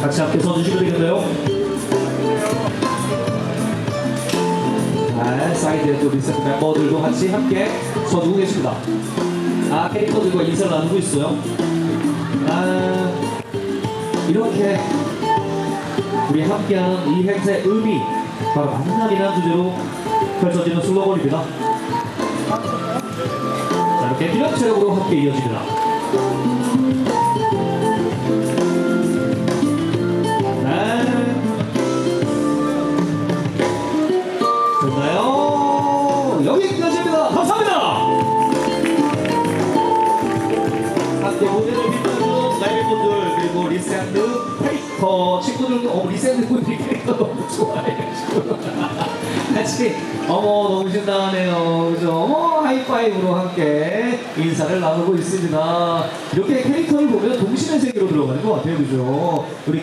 같이 함께 서주시면 되겠네요. 네, 사이드에 또 리셋 멤버들도 같이 함께 서주고 계십니다. 아, 캐릭터들과 인사를 나누고 있어요. 아, 이렇게 우리 함께하는 이 행사의 의미, 바로 만남이라는 주제로 펼쳐지는 슬로건입니다. 자, 이렇게 기념체력으로 함께 이어집니다. 됐나요? 여기까지입니다. 감사합니다. 함께 무대를 빛나는 라이브 분들 그리고 리샌드 페이커 친구들도 어 리샌드 분들이 캐릭터 너무 좋아해가지고 같이 어머 너무 신나네요 그죠 어머 하이파이브로 함께 인사를 나누고 있습니다 이렇게 캐릭터를 보면 동심의 세계로 들어가는 것 같아요 그죠 우리